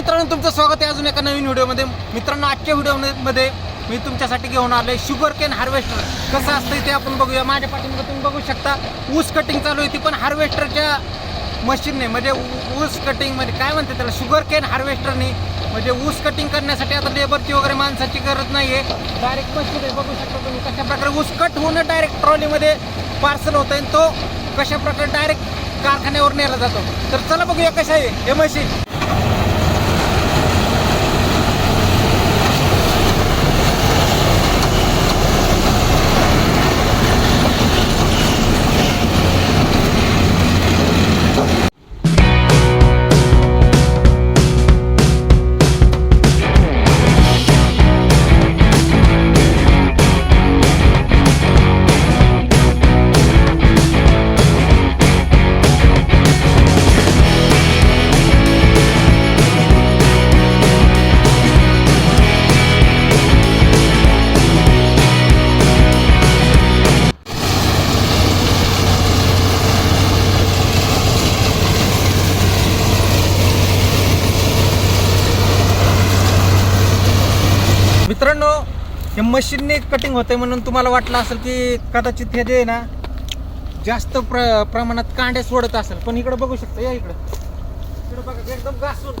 मित्रांनो तुमचं स्वागत आहे अजून एका नवीन व्हिडिओमध्ये. मित्रांनो आजच्या व्हिडिओमध्ये मी तुमच्यासाठी घेऊन आलोय शुगर केन हार्वेस्टर कसं असतं ते आपण बघूया. माझ्या पाठीमध्ये तुम्ही बघू शकता ऊस कटिंग चालू आहे ती पण हार्वेस्टरच्या मशीनने म्हणजे ऊ- ऊस कटिंग म्हणजे काय म्हणते त्याला? शुगर केन हार्वेस्टरने म्हणजे ऊस कटिंग म्हणजे करण्यासाठी आता लेबरची वगैरे माणसाची गरज नाही आहे डायरेक्ट मशीन आहे बघू शकता तुम्ही. कशा प्रकारे ऊस कट होणं डायरेक्ट ट्रॉलीमध्ये पार्सल होतं आणि तो कशा प्रकारे डायरेक्ट कारखान्यावर नेला जातो. तर चला बघूया कसं आहे हे मशीन मित्रांनो हे मशीनने कटिंग होते म्हणून तुम्हाला वाटलं असेल की कदाचित हे जे आहे ना जास्त प्र प्रमाणात कांड्या सोडत असेल. पण इकडे बघू शकता या इकडं. इकडं बघा एकदम घासून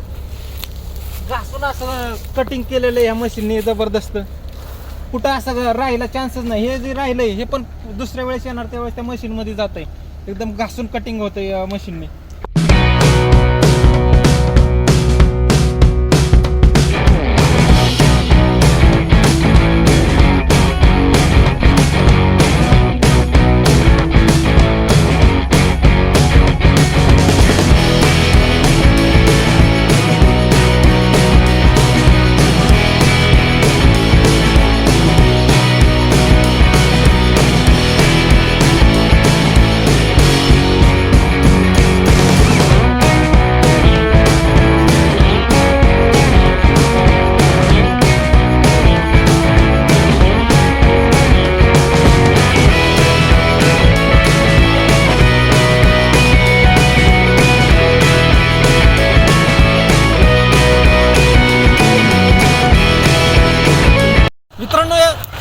घासून असं कटिंग केलेलं आहे या मशीनने जबरदस्त. कुठं असं राहिला चान्सच नाही. हे जे राहिलंय हे पण दुसऱ्या वेळेस येणार त्यावेळेस त्या मशीनमध्ये जात आहे एकदम घासून कटिंग होतं या मशीनने.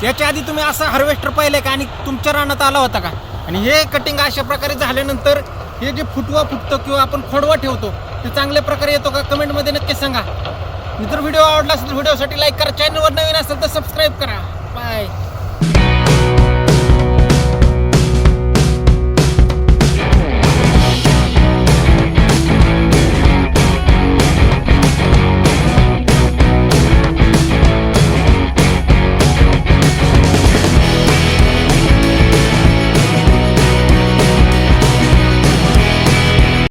याच्या आधी तुम्ही असा हार्वेस्टर पाहिलंय का? आणि तुमच्या रानात आला होता का? आणि हे कटिंग अशा प्रकारे झाल्यानंतर हे जे फुटवा फुटतं किंवा आपण खोडवा ठेवतो ते चांगल्या प्रकारे येतो का? कमेंटमध्ये नक्की सांगा. मित्र व्हिडिओ आवडला असेल तर व्हिडिओसाठी लाईक करा. चॅनलवर नवीन असेल तर सबस्क्राईब करा. बाय